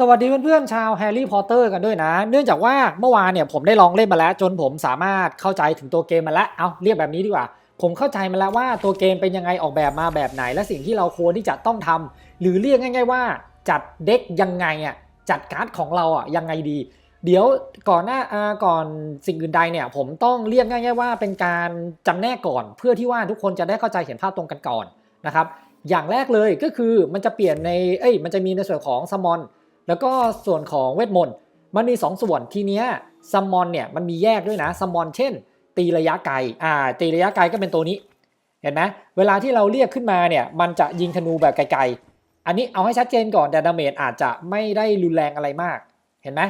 สวัสดีเพื่อนๆชาวแฮร์รี่พอตเตอร์กันด้วยนะ เนื่องจากว่าเมื่อวานเนี่ยผมได้ลองเล่นมาแล้ว จนผมสามารถเข้าใจถึงตัวเกมมาแล้วเอาเรียกแบบนี้ดีกว่า ผมเข้าใจมาแล้วว่าตัวเกมเป็นยังไงออกแบบมาแบบไหน และสิ่งที่เราควรที่จะต้องทำหรือเรียกง่าย ๆ ว่า จัดเด็กยังไงอะจัดการ์ดของเราอะยังไงดี เดี๋ยวก่อนหน้าก่อนสิ่งอื่นใดเนี่ย ผมต้องเรียกง่าย ๆ ว่าเป็นการจำแนกก่อน เพื่อที่ว่าทุกคนจะได้เข้าใจเห็นภาพตรงกันก่อนนะครับอย่างแรกเลยก็คือมันจะเปลี่ยนในเอ้ยมันจะมีในส่วนของซัมมอน แล้วก็ส่วนของเวทมนต์มันมี 2 ส่วนทีเนี้ยซัมมอนเนี่ยมันมีแยกด้วยนะซัมมอนเช่น ตีระยะไกลอ่าตีระยะไกลก็เป็นตัวนี้ เห็นไหมเวลาที่เราเรียกขึ้นมาเนี่ยมันจะยิงธนูแบบไกลๆ อันนี้เอาให้ชัดเจนก่อนแต่ดาเมจอาจจะไม่ได้รุนแรงอะไรมาก เห็นไหม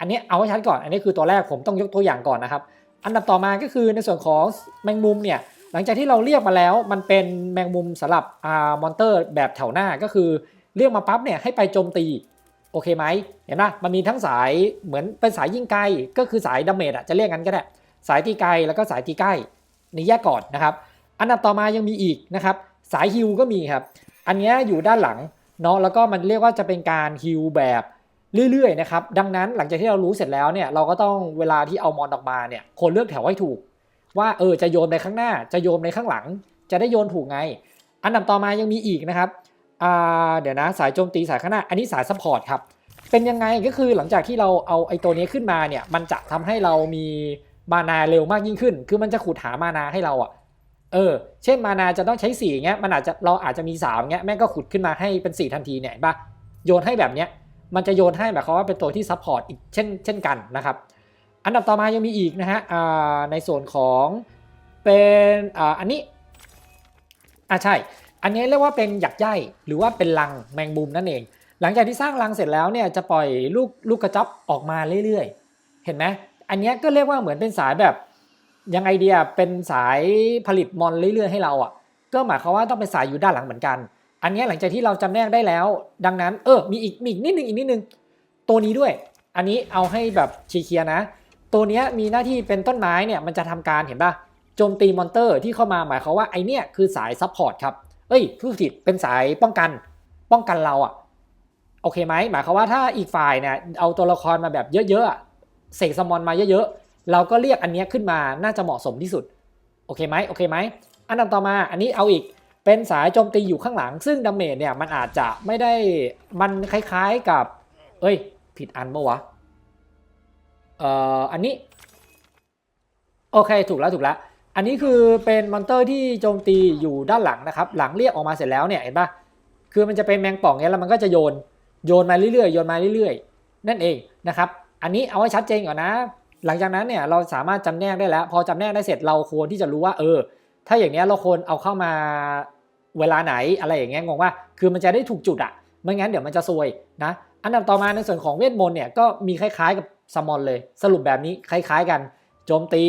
อันนี้เอาให้ชัดก่อนอันนี้คือตัวแรกผมต้องยกตัวอย่างก่อนนะครับ อันดับต่อมาก็คือในส่วนของแมงมุมเนี่ยหลังจากที่เราเรียกมาแล้วมันเป็นแมงมุมสำหรับอ่ามอนเตอร์แบบแถวหน้าก็คือเรียกมาปั๊บเนี่ยให้ไปโจมตี โอเคไหมเห็นไหมมันมีทั้งสายเหมือนเป็นสายยิงไกลก็คือสายดาเมจอะจะเรียกกันก็ได้สายตีไกลแล้วก็สายตีใกล้นี่แยกก่อนนะครับอันดับต่อมายังมีอีกนะครับสายฮิลก็มีครับอันนี้อยู่ด้านหลังเนาะแล้วก็มันเรียกว่าจะเป็นการฮิลแบบเรื่อยๆนะครับดังนั้นหลังจากที่เรารู้เสร็จแล้วเนี่ยเราก็ต้องเวลาที่เอามอนออกมาเนี่ยคนเลือกแถวให้ถูก ว่าเออจะโยนในข้างหน้าจะโยนในข้างหลัง จะได้โยนถูกไง อันดับต่อมายังมีอีกนะครับ อ่าเดี๋ยวนะสายโจมตีสายข้างหน้า อันนี้สายซัพพอร์ตครับ เป็นยังไงก็คือหลังจากที่เราเอาไอ้ตัวนี้ขึ้นมาเนี่ย มันจะทำให้เรามีมานาเร็วมากยิ่งขึ้น คือมันจะขุดหามานาให้เราอะเออ เช่นมานาจะต้องใช้4เงี้ย มันอาจจะเราอาจจะมี3เงี้ย แม่งก็ขุดขึ้นมาให้เป็น 4 ทันทีเนี่ยเห็นปะโยนให้แบบเนี้ย มันจะโยนให้แบบเขาว่าเป็นตัวที่ซัพพอร์ตอีกเช่นเช่นกันนะครับ อันดับต่อมายังมีอีกนะฮะอ่าในส่วนของเป็นอ่าอันนี้อ่าใช่ อันนี้เรียกว่าเป็นหยักใยหรือว่าเป็นรังแมงมุมนั่นเอง หลังจากที่สร้างรังเสร็จแล้วเนี่ยจะปล่อยลูกลูกกระจอกออกมาเรื่อยๆ เห็นไหมอันนี้ก็เรียกว่าเหมือนเป็นสายแบบยังไงเดียเป็นสายผลิตมอนเรื่อยๆให้เราอะ ก็หมายความว่าต้องเป็นสายอยู่ด้านหลังเหมือนกัน อันนี้หลังจากที่เราจำแนกได้แล้ว ดังนั้นเออมีอีกมีอีกนิดนึงอีกนิดนึงตัวนี้ด้วย อันนี้เอาให้แบบเคลียร์นะ ตัวนี้มีหน้าที่เป็นต้นไม้เนี่ยมันจะทำการเห็นป่ะโจมตีมอนเตอร์ที่เข้ามาหมายความว่าไอเนี้ยคือสายซัพพอร์ตครับ อ้ยผู้ผิดเป็นสายป้องกัน ป้องกันเราอะโอเคไหมหมายความว่าถ้าอีกฝ่ายเนี่ยเอาตัวละครมาแบบเยอะๆเสกสมอนมาเยอะๆ เราก็เรียกอันนี้ขึ้นมาน่าจะเหมาะสมที่สุด โอเคไหมโอเคไหมอันดับต่อมาอันนี้เอาอีกเป็นสายโจมตีอยู่ข้างหลัง ซึ่งดาเมจเนี่ยมันอาจจะไม่ได้มันคล้ายๆกับ เอ้ย ผิดอันปะวะเอ่ออันนี้ โอเคถูกแล้วถูกแล้ว อันนี้คือเป็นมอนเตอร์ที่โจมตีอยู่ด้านหลังนะครับ หลังเรียกออกมาเสร็จแล้วเนี่ยเห็นปะคือมันจะเป็นแมงป่องเนี้ยแล้วมันก็จะโยน โยนมาเรื่อยๆ โยนมาเรื่อยๆ นั่นเองนะครับ อันนี้เอาไว้ชัดเจนก่อนนะ หลังจากนั้นเนี่ยเราสามารถจำแนกได้แล้ว พอจำแนกได้เสร็จเราควรที่จะรู้ว่าเออ ถ้าอย่างเนี้ยเราควรเอาเข้ามาเวลาไหนอะไรอย่างเงี้ยงงว่า คือมันจะได้ถูกจุดอะไม่งั้นเดี๋ยวมันจะซวยนะ อันดับต่อมาในส่วนของเวทมนต์เนี่ยก็มีคล้ายๆกับซัมมอนเลย สรุปแบบนี้คล้ายๆกัน โจมตี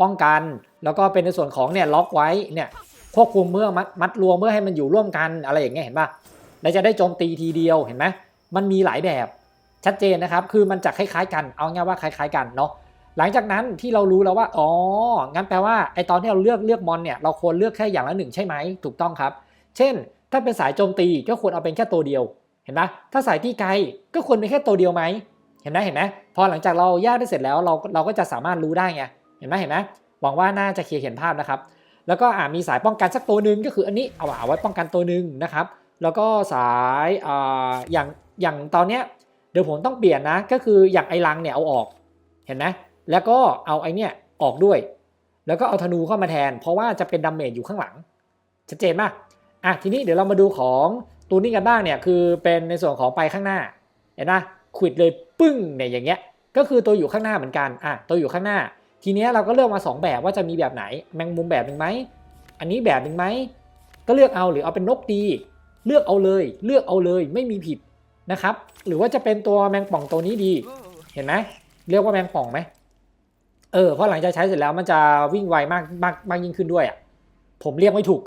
ป้องกัน แล้วก็เป็นในส่วนของเนี่ยล็อกไว้เนี่ยควบคุมเมื่อมัดมัดรวมเมื่อให้มันอยู่ร่วมกันอะไรอย่างเงี้ยเห็นปะแล้วจะได้โจมตีทีเดียวเห็นไหมมันมีหลายแบบชัดเจนนะครับ คือมันจะคล้ายๆกันเอาง่ายว่าคล้ายๆกันเนาะหลังจากนั้นที่เรารู้แล้วว่าอ๋องั้นแปลว่าไอตอนที่เราเลือกเลือกมอนเนี่ยเราควรเลือกแค่อย่างละหนึ่งใช่ไหมถูกต้องครับ เช่น ถ้าเป็นสายโจมตีก็ควรเอาเป็นแค่ตัวเดียวเห็นไหมถ้าสายตีไกลก็ควรเป็นแค่ตัวเดียวไหมเห็นไหมเห็นไหมพอหลังจากเราแยกได้เสร็จแล้วเราเราก็จะสามารถรู้ได้ไงเห็นไหมเห็นไหม หวังว่าน่าจะเคลียร์เห็นภาพนะครับ แล้วก็มีสายป้องกันสักตัวหนึ่งก็คืออันนี้เอาเอาไว้ป้องกันตัวหนึ่งนะครับ แล้วก็สายออย่างอย่างตอนเนี้ยเดี๋ยวผมต้องเปลี่ยนนะ ก็คืออย่างไอ้ลังเนี่ยเอาออกเห็นไหมแล้วก็เอาไอ้เนี่ยออกด้วย แล้วก็เอาธนูเข้ามาแทน เพราะว่าจะเป็นดาเมจอยู่ข้างหลังชัดเจนป่ะอะทีนี้เดี๋ยวเรามาดูของตัวนี้กันบ้างเนี่ยคือเป็นในส่วนของไปข้างหน้าเห็นไหมขวิดเลยปึ้งเนี่ยอย่างเงี้ยก็คือตัวอยู่ข้างหน้าเหมือนกันอะตัวอยู่ข้างหน้า ทีเนี้ยเราก็เลือกมา 2 แบบว่าจะมีแบบไหน แมงมุมแบบหนึ่งไหม อันนี้แบบหนึ่งไหม ก็เลือกเอาหรือเอาเป็นนกดี เลือกเอาเลย เลือกเอาเลยไม่มีผิดนะครับ หรือว่าจะเป็นตัวแมงป่องตัวนี้ดี เห็นไหมเรียกว่าแมงป่องไหมเออเพราะหลังจากใช้เสร็จแล้วมันจะวิ่งไวมากมากมากยิ่งขึ้นด้วยอะผมเรียกไม่ถูก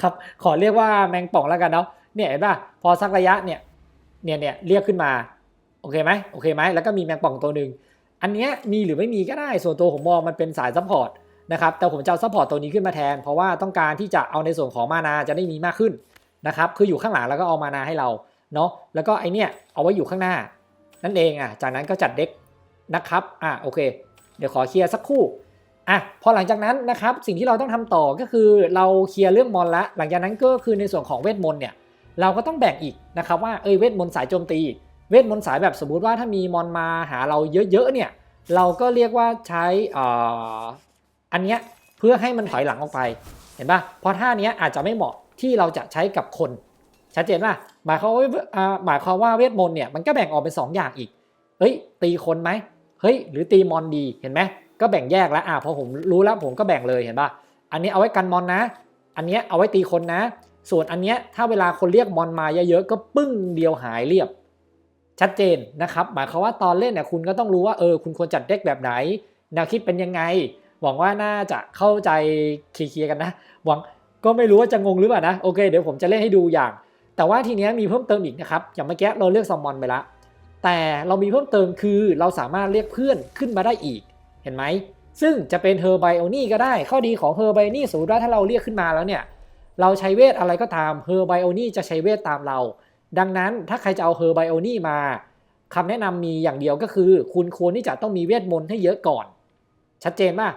ครับ ขอเรียกว่าแมงป่องแล้วกันเนาะเนี่ยเห็นป่ะพอสักระยะเนี่ยเนี่ยเนี่ยเรียกขึ้นมาโอเคไหมโอเคไหมแล้วก็มีแมงป่องตัวหนึ่ง อันเนี้ยมีหรือไม่มีก็ได้ส่วนตัวผมมองมันเป็นสายซัพพอร์ตนะครับแต่ผมจะเอาซัพพอร์ตตัวนี้ขึ้นมาแทน เพราะว่าต้องการที่จะเอาในส่วนของมานาจะได้มีมากขึ้นนะครับคืออยู่ข้างหลังแล้วก็เอามานาให้เราเนาะแล้วก็ไอเนี้ยเอาไว้อยู่ข้างหน้า นั่นเองอะจากนั้นก็จัดเด็กนะครับอะโอเค เดี๋ยวขอเคลียร์สักครู่อะพอหลังจากนั้นนะครับสิ่งที่เราต้องทำต่อก็คือเราเคลียร์เรื่องมอนละหลังจากนั้นก็คือในส่วนของเวทมนต์เนี่ยเราก็ต้องแบ่งอีกนะครับว่าเอยเวทมนต์สายโจมตี เวทมนต์สายแบบสมมติว่าถ้ามีมอนมาหาเราเยอะๆเนี่ยเราก็เรียกว่าใช้อ่าอันเนี้ยเพื่อให้มันถอยหลังออกไปเห็นปะเพราะท่าเนี้ยอาจจะไม่เหมาะที่เราจะใช้กับคน ชัดเจนป่ะหมายความว่าอ่าหมายความว่าเวทมนต์เนี่ยมันก็แบ่งออกเป็นสองอย่างอีกเฮ้ย ตีคนไหมเฮ้ย หรือตีมอนดีเห็นไหมก็แบ่งแยกแล้วอะพอผมรู้แล้วผมก็แบ่งเลยเห็นป่ะอันนี้เอาไว้กันมอนนะ อันนี้เอาไว้ตีคนนะ ส่วนอันเนี้ยถ้าเวลาคนเรียกมอนมาเยอะๆก็ปึ้งเดียวหายเรียบ ชัดเจนนะครับ หมายความว่าตอนเล่นเนี่ยคุณก็ต้องรู้ว่าเออคุณควรจัดเด็กแบบไหน แนวคิดเป็นยังไง หวังว่าน่าจะเข้าใจเคลียร์ๆกันนะหวังก็ไม่รู้ว่าจะงงหรือเปล่านะโอเคเดี๋ยวผมจะเล่นให้ดูอย่าง แต่ว่าทีเนี้ยมีเพิ่มเติมอีกนะครับอย่างเมื่อกี้เราเลือกซอมมอนไปละแต่เรามีเพิ่มเติมคือเราสามารถเรียกเพื่อนขึ้นมาได้อีกเห็นไหมซึ่งจะเป็นเฮอร์ไบโอนี่ก็ได้ ข้อดีของเฮอร์ไบโอนี่สมมติว่าถ้าเราเรียกขึ้นมาแล้วเนี่ยเราใช้เวทอะไรก็ตามเฮอร์ไบโอนี่จะใช้เวทตามเรา ดังนั้นถ้าใครจะเอาเฮอร์ไบโอนี่มาคำแนะนำมีอย่างเดียวก็คือ คุณควรที่จะต้องมีเวทมนต์ให้เยอะก่อน ชัดเจนมาก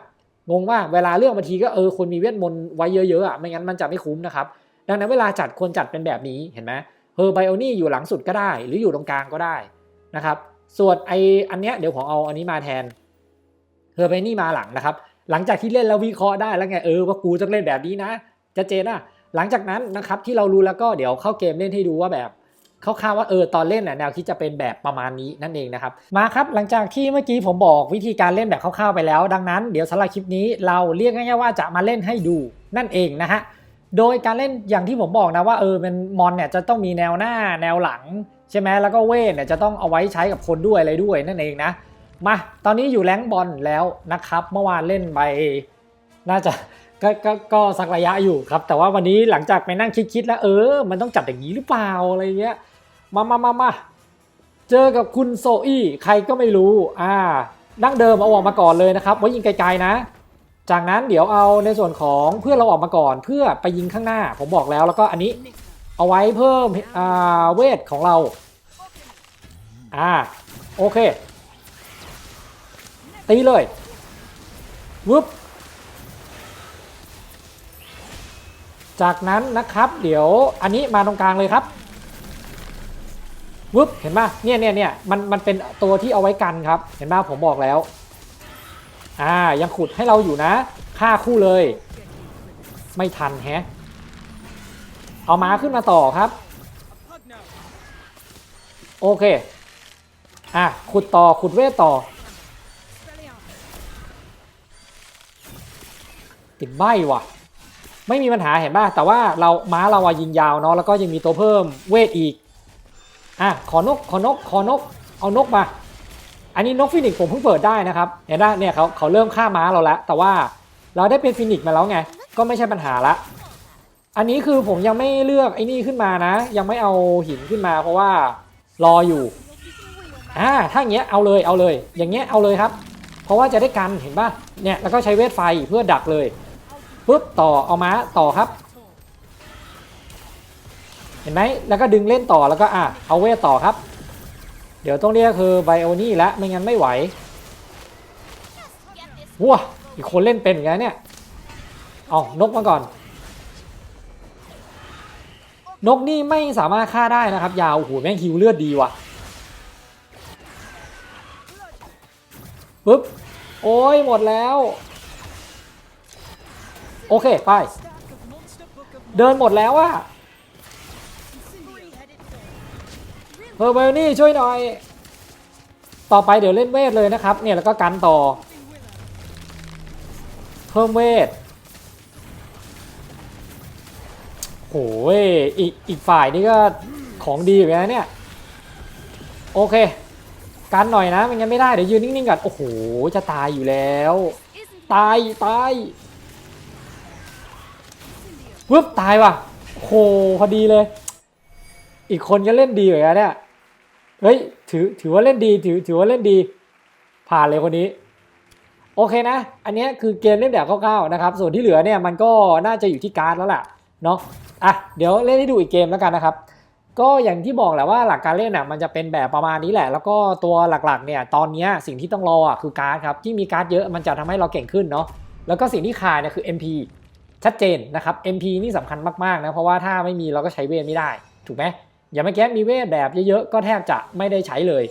งงว่าเวลาเลือกบางทีก็เออคนมีเวทมนต์ไว้เยอะๆอะไม่งั้นมันจะไม่คุ้มนะครับ ดังนั้นเวลาจัดควรจัดเป็นแบบนี้เห็นไหมเฮอร์ไบโอนี่อยู่หลังสุดก็ได้ หรืออยู่ตรงกลางก็ได้นะครับส่วนไออันเนี้ยเดี๋ยวผมเอาอันนี้มาแทนเฮอร์ไบนี่มาหลังนะครับ หลังจากที่เล่นแล้ววิเคราะห์ได้แล้วไงเออว่ากูจะเล่นแบบนี้นะจะเจนอะหลังจากนั้นนะครับที่เรารู้แล้วก็เดี๋ยวเข้าเกมเล่นให้ดูว่าแบบ คร่าวๆว่าเออตอนเล่นน่ะแนวคิดจะเป็นแบบประมาณนี้นั่นเองนะครับมาครับหลังจากที่เมื่อกี้ผมบอกวิธีการเล่นแบบคร่าวๆไปแล้ว ดังนั้นเดี๋ยวสำหรับคลิปนี้เราเรียกง่ายๆว่าจะมาเล่นให้ดูนั่นเองนะฮะโดยการเล่นอย่างที่ผมบอกนะว่าเออเป็นมอนเนี่ยจะต้องมีแนวหน้าแนวหลังใช่ไหมแล้วก็เวทเนี่ยจะต้องเอาไว้ใช้กับคนด้วยอะไรด้วยนั่นเองนะมาตอนนี้อยู่แรงบอลแล้วนะครับเมื่อวานเล่นไปน่าจะกก็ก็สักระยะอยู่ครับ แต่ว่าวันนี้หลังจากไปนั่งคิดๆแล้วเออ มันต้องจัดอย่างนี้หรือเปล่าอะไรเงี้ย มามามามาเจอกับคุณโซอี้ใครก็ไม่รู้ อ่า ดั้งเดิมเอาออกมาก่อนเลยนะครับไว้ยิงไกลๆนะ จากนั้นเดี๋ยวเอาในส่วนของเพื่อนเราออกมาก่อน เพื่อไปยิงข้างหน้า ผมบอกแล้วแล้วก็อันนี้เอาไว้เพิ่มอ่าเวทของเรา อ่า โอเค ตีเลยวุบจากนั้นนะครับ เดี๋ยวอันนี้มาตรงกลางเลยครับ วึบเห็นป่ะเนี่ยเนี่ยเนี่ยมันมันเป็นตัวที่เอาไว้กันครับ เห็นป่ะผมบอกแล้ว อ่ายังขุดให้เราอยู่นะฆ่าคู่เลย ไม่ทันแฮะเอาม้าขึ้นมาต่อครับ โอเค อะขุดต่อขุดเวทต่อ ติดใบว่ะ ไม่มีปัญหาเห็นป่ะแต่ว่าเราม้าเราอะยิงยาวเนาะแล้วก็ยังมีตัวเพิ่มเวทอีก อะขอนกขอนกขอนกเอานกมา อันนี้นกฟินิกผมเพิ่งเปิดได้นะครับเห็นป่ะเนี่ยเขาเขาเริ่มฆ่าม้าเราแล้วแต่ว่าเราได้เป็นฟินิกมาแล้วไง ก็ไม่ใช่ปัญหาละอันนี้คือผมยังไม่เลือกไอ้นี่ขึ้นมานะ ยังไม่เอาหินขึ้นมา เพราะว่ารออยู่อ่าถ้าอย่างเงี้ยเอาเลยเอาเลย อย่างเงี้ยเอาเลยครับ เพราะว่าจะได้กันเห็นป่ะเนี่ยแล้วก็ใช้เวทไฟเพื่อดักเลยปุ๊บต่อเอาม้าต่อครับ เห็นไหมแล้วก็ดึงเล่นต่อแล้วก็อะเอาเวทต่อครับ เดี๋ยวต้องเรียกคือไบโอนี่แล้วไม่งั้นไม่ไหวว้าอีกคนเล่นเป็นอย่างเนี่ยเอานกมาก่อน นกนี่ไม่สามารถฆ่าได้นะครับ ยาวโอ้โหแม่งฮิวเลือดดีว่ะปุ๊บโอ้ยหมดแล้ว โอเค ไป เดินหมดแล้วอะ อร์เบลนี่ช่วยหน่อย ต่อไปเดี๋ยวเล่นเวทเลยนะครับ เนี่ยแล้วก็กันต่อ เพิ่มเวทโอ้ยอีกอีกฝ่ายนี่ก็ของดีอยู่นะเนี่ย โอเค กันหน่อยนะไม่งั้นไม่ได้เดี๋ยวยืนนิ่งๆก่อนโอ้โหจะตายอยู่แล้ว ตายตายปึ๊บตายว่ะโหพอดีเลย อีกคนก็เล่นดีเหมือนกันเนี่ย เฮ้ยถือถือว่าเล่นดีถือถือว่าเล่นดี ผ่านเลยคนนี้ โอเคนะ อันนี้คือเกมเล่นแบบคร่าวๆนะครับ ส่วนที่เหลือเนี่ยมันก็น่าจะอยู่ที่การ์ดแล้วล่ะเนาะอะเดี๋ยวเล่นให้ดูอีกเกมแล้วกันนะครับ ก็อย่างที่บอกแหละว่าหลักการเล่นอะมันจะเป็นแบบประมาณนี้แหละ แล้วก็ตัวหลักๆเนี่ยตอนนี้สิ่งที่ต้องรออะคือการ์ดครับที่มีการ์ดเยอะมันจะทำให้เราเก่งขึ้นเนาะแล้วก็สิ่งที่ขาดเนี่ยคือ MP ชัดเจนนะครับ MP นี่สำคัญมากๆนะเพราะว่าถ้าไม่มีเราก็ใช้เวทไม่ได้ ถูกไหม อย่างเมื่อกี้มีเวทแบบเยอะๆ ก็แทบจะไม่ได้ใช้เลย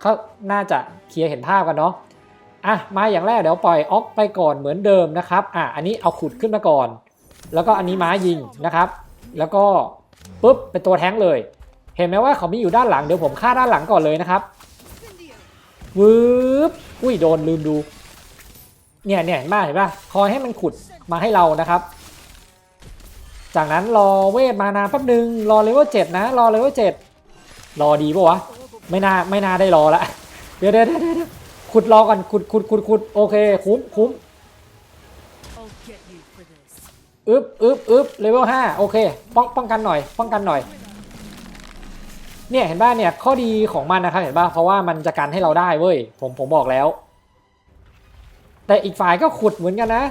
เขาน่าจะเคลียร์เห็นภาพกันเนาะอะมาอย่างแรกเดี๋ยวปล่อยออกไปก่อนเหมือนเดิมนะครับอะอันนี้เอาขุดขึ้นมาก่อน แล้วก็อันนี้ม้ายิงนะครับ แล้วก็ปุ๊บเป็นตัวแท้งเลย เห็นไหมว่าเขามีอยู่ด้านหลังเดี๋ยวผมฆ่าด้านหลังก่อนเลยนะครับวืบอุ้ยโดนลืมดู เนี่ยเนี่ยเห็นป่ะเห็นป่ะคอยให้มันขุดมาให้เรานะครับ จากนั้นรอเวทมานานแป๊บหนึ่งรอเลเวลเจ็ดนะ รอเลเวลเจ็ดรอดีปะวะ ไม่น่าไม่น่าได้รอละเดี๋ยวเดี๋ยวเดี๋ยวเดี๋ยวขุดรอก่อนขุดขุดขุดขุดโอเค คุ้มคุ้มอึบอึบอึบเลเวลห้าโอเค ป้องป้องกันหน่อย ป้องกันหน่อย เนี่ยเห็นป่ะเนี่ยข้อดีของมันนะครับเห็นป่ะเพราะว่ามันจะกันให้เราได้เว้ย ผมผมบอกแล้ว แต่อีกฝ่ายก็ขุดเหมือนกันนะ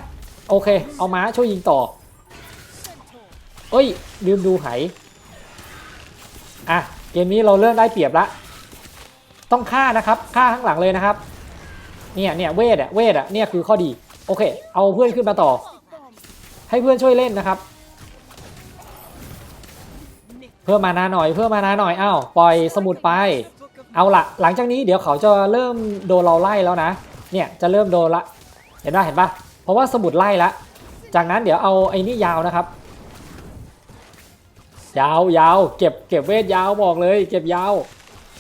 โอเค เอาม้าช่วยยิงต่อ เอ้ยลืมดูไหอะเกมนี้เราเริ่มได้เปรียบละ ต้องฆ่านะครับฆ่าข้างหลังเลยนะครับ เนี่ยเนี่ยเวทอะเวทอะเนี่ยคือข้อดี โอเค เอาเพื่อนขึ้นมาต่อ ให้เพื่อนช่วยเล่นนะครับ เพิ่มมานาหน่อยเพิ่มมานาหน่อยอ้าวปล่อยสมุดไปเอาละหลังจากนี้เดี๋ยวเขาจะเริ่มโดนเราไล่แล้วนะ เนี่ยจะเริ่มโดนละ เห็นป่ะเห็นป่ะเพราะว่าสมุดไล่ละ จากนั้นเดี๋ยวเอาไอ้นี่ยาวนะครับ ยาวยาวเก็บเก็บเวทยาวบอกเลย เก็บยาว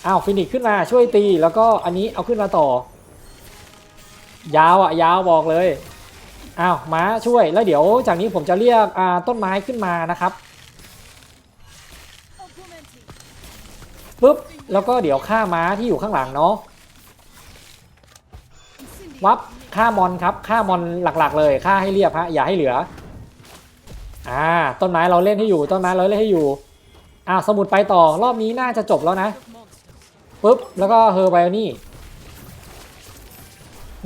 อ้าวฟินิกขึ้นมาช่วยตีแล้วก็อันนี้เอาขึ้นมาต่อ ยาวอะยาวบอกเลยอ้าวม้าช่วยแล้วเดี๋ยวจากนี้ผมจะเรียกอ่าต้นไม้ขึ้นมานะครับปุ๊บแล้วก็เดี๋ยวฆ่าม้าที่อยู่ข้างหลังเนาะวับฆ่ามอนครับฆ่ามอนหลักๆ เลยฆ่าให้เรียบฮะอย่าให้เหลือ อ่าต้นไม้เราเล่นให้อยู่ต้นไม้เราเล่นให้อยู่อ่าสมุดไปต่อรอบนี้น่าจะจบแล้วนะปุ๊บแล้วก็เฮอร์ไบโอนี่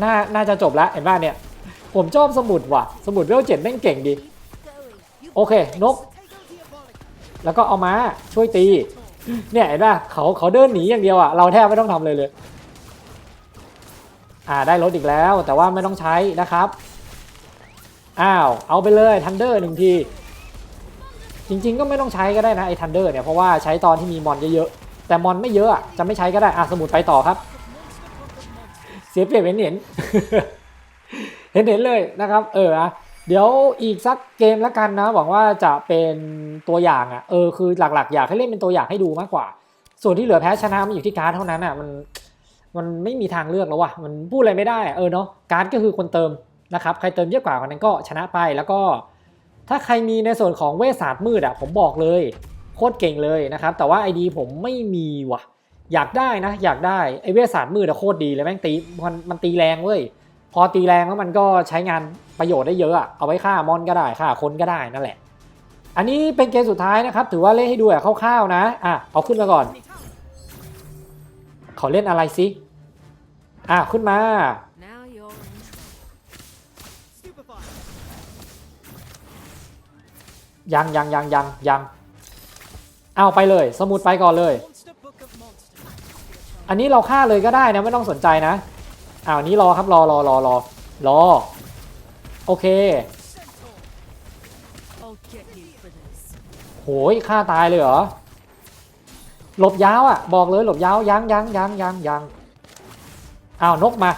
น่าน่าจะจบแล้วเห็นป่ะเนี่ยผมชอบสมุดว่ะ สมุดเวลเจ็ดแม่งเก่งดีโอเคนก แล้วก็เอาม้าช่วยตี เนี่ยเห็นป่ะเขาเขาเดินหนีอย่างเดียวอะเราแทบไม่ต้องทำเลยเลยอ่าได้รถอีกแล้วแต่ว่าไม่ต้องใช้นะครับ อ้าว เอาไปเลยทันเดอร์หนึ่งที จริง ๆ ก็ไม่ต้องใช้ก็ได้นะไอ้ทันเดอร์เนี่ย เพราะว่าใช้ตอนที่มีมอนเยอะๆ แต่มอนไม่เยอะจะไม่ใช้ก็ได้อะสมุดไปต่อครับ เสียเปรียบเห็นเห็นเห็นเห็นเลยนะครับ เออเดี๋ยวอีกสักเกมล้วกันนะ หวังว่าจะเป็นตัวอย่างอะเออคือหลักๆ อยากให้เล่นเป็นตัวอย่างให้ดูมากกว่า ส่วนที่เหลือแพ้ชนะมันอยู่ที่การ์ดเท่านั้นอะมันมันไม่มีทางเลือกแล้วว่ะมันพูดอะไรไม่ได้อะเออเนาะการ์ดก็คือคนเติม นะครับใครเติมเยอะกว่าคนนั้นก็ชนะไปแล้วก็ ถ้าใครมีในส่วนของเวสศาสตร์มืดอะผมบอกเลยโคตรเก่งเลยนะครับ แต่ว่าไอดีผมไม่มีว่ะ อยากได้นะ อยากได้ไอเวสศาสตร์มืดอะโคตรดีเลยแม่งตีมันมันตีแรงเว้ยพอตีแรงแล้วมันก็ใช้งานประโยชน์ได้เยอะอะเอาไว้ฆ่ามอนก็ได้ฆ่าคนก็ได้นั่นแหละ อันนี้เป็นเกมสุดท้ายนะครับ ถือว่าเล่นให้ดูแบบคร่าวๆนะอะเอาขึ้นมาก่อนเขาเล่นอะไรซิอะขึ้นมา ยังยังยังยังยังเอาไปเลย สมุดไปก่อนเลย อันนี้เราฆ่าเลยก็ได้นะ ไม่ต้องสนใจนะอ้าวนี้รอครับรอรอรอรอรอ โอเคโหยฆ่าตายเลยเหรอหลบยาวอะ บอกเลยหลบยาวยังยังยังยังยังอ้าวนกมา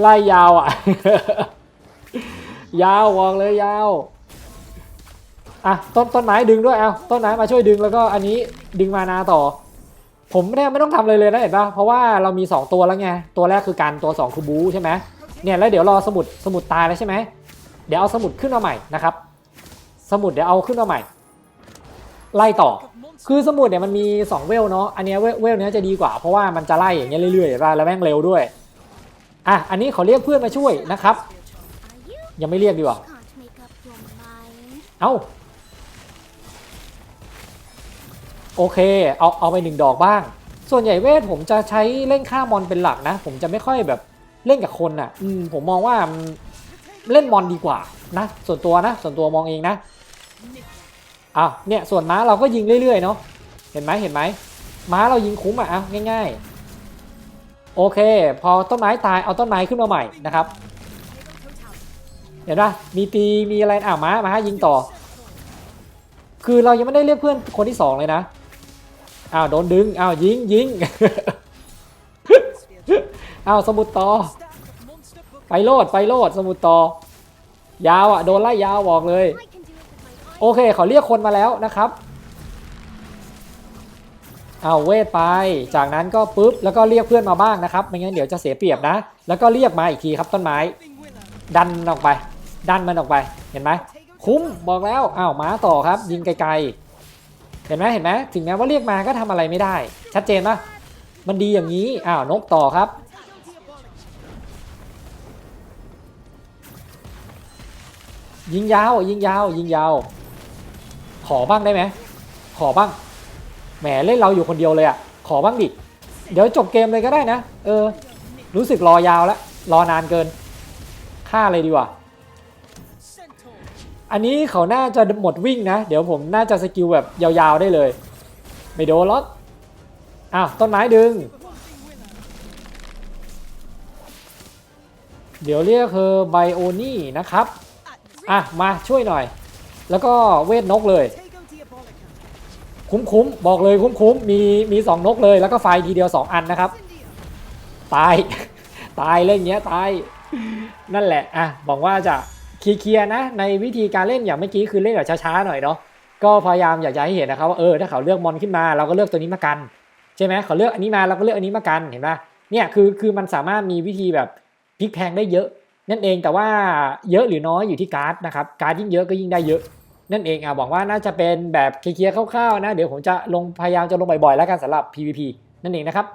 ไล่ยาวอะ ยาวบอกเลยยาวอะต้นต้นไม้ดึงด้วยเอาต้นไม้มาช่วยดึงแล้วก็อันนี้ดึงมานาต่อ ผมไม่ได้ไม่ต้องทำอะไรเลยนะเห็นปะเพราะว่าเรามี 2 ตัวแล้วไงตัวแรกคือการตัว 2 คือบูใช่ไหมเนี่ยแล้วเดี๋ยวรอสมุดสมุดตายแล้วใช่ไหมเดี๋ยวเอาสมุดขึ้นมาใหม่นะครับ สมุดเดี๋ยวเอาขึ้นมาใหม่ ไล่ต่อ คือสมุดเนี่ยมันมี 2 เวลเนาะอันนี้เวลเนี้ยจะดีกว่าเพราะว่ามันจะไล่อย่างเงี้ยเรื่อยๆแล้วแม่งเร็วด้วยอะอันนี้ขอเรียกเพื่อนมาช่วยนะครับ ยังไม่เรียกดีกว่า can't make up your mind? เอ้า โอเค เอาเอาไปหนึ่งดอกบ้าง ส่วนใหญ่เวทผมจะใช้เล่นฆ่ามอนเป็นหลักนะ ผมจะไม่ค่อยแบบเล่นกับคนอะ อืมผมมองว่ามันเล่นมอนดีกว่านะ ส่วนตัวนะ ส่วนตัวมองเองนะอ้าวเนี่ยส่วนม้าเราก็ยิงเรื่อยๆเนาะเห็นไหมเห็นไหมม้าเรายิงคุ้มอะเอาง่าย ๆ โอเค พอต้นไม้ตายเอาต้นไม้ขึ้นมาใหม่นะครับ เห็นปะมีตีมีอะไรอ้าวม้าม้ายิงต่อ คือเรายังไม่ได้เรียกเพื่อนคนที่สองเลยนะอ้าวโดนดึงอ้าวยิงยิงอ้าวสมุดต่อ ไปโลดไปโลดสมุดต่อยาวอะโดนไล่ยาวบอกเลย โอเคเขาเรียกคนมาแล้วนะครับเอาเวทไป จากนั้นก็ปุ๊บแล้วก็เรียกเพื่อนมาบ้างนะครับ ไม่งั้นเดี๋ยวจะเสียเปรียบนะ แล้วก็เรียกมาอีกทีครับต้นไม้ ดันออกไป ดันมันออกไปเห็นไหมคุ้มบอกแล้วอ้าวม้าต่อครับ ยิงไกลๆ เห็นไหมเห็นไหมถึงแม้ว่าเรียกมาก็ทำอะไรไม่ได้ ชัดเจนปะมันดีอย่างนี้อ้าวนกต่อครับยิงยาวยิงยาวยิงยาว ขอบ้างได้ไหมขอบ้างแหมเล่นเราอยู่คนเดียวเลยอะขอบ้างดิเดี๋ยวจบเกมเลยก็ได้นะ เออ รู้สึกรอยาวแล้วรอนานเกินฆ่าเลยดีกว่า อันนี้เขาน่าจะหมดวิ่งนะ เดี๋ยวผมน่าจะสกิลแบบยาวๆได้เลย ไม่โดนหรอกอ้าวต้นไม้ดึง เดี๋ยวเรียกเธอไบโอนี่นะครับ อะ มาช่วยหน่อย แล้วก็เวทนกเลย คุ้มๆ บอกเลยคุ้มๆ มีมีสองนกเลย แล้วก็ไฟทีเดียว 2 อันนะครับ ตาย ตายเล่นเงี้ยตาย นั่นแหละ อะบอกว่าจะ เคลียร์นะในวิธีการเล่นอย่างเมื่อกี้คือเล่นแบบช้าๆหน่อยเนาะก็พยายามอยากจะให้เห็นนะครับว่าเออถ้าเขาเลือกมอนขึ้นมา เราก็เลือกตัวนี้มากันใช่ไหมเขาเลือกอันนี้มาเราก็เลือกอันนี้มากันเห็นปะเนี่ยคือคือมันสามารถมีวิธีแบบพลิกแพงได้เยอะนั่นเองแต่ว่าเยอะหรือน้อยอยู่ที่การ์ดนะครับการ์ดยิ่งเยอะก็ยิ่งได้เยอะ นั่นเองอะหวังว่าน่าจะเป็นแบบเคลียร์คร่าวๆนะ เดี๋ยวผมจะลงพยายามจะลงบ่อยๆแล้วกันสำหรับ PVP นั่นเองนะครับ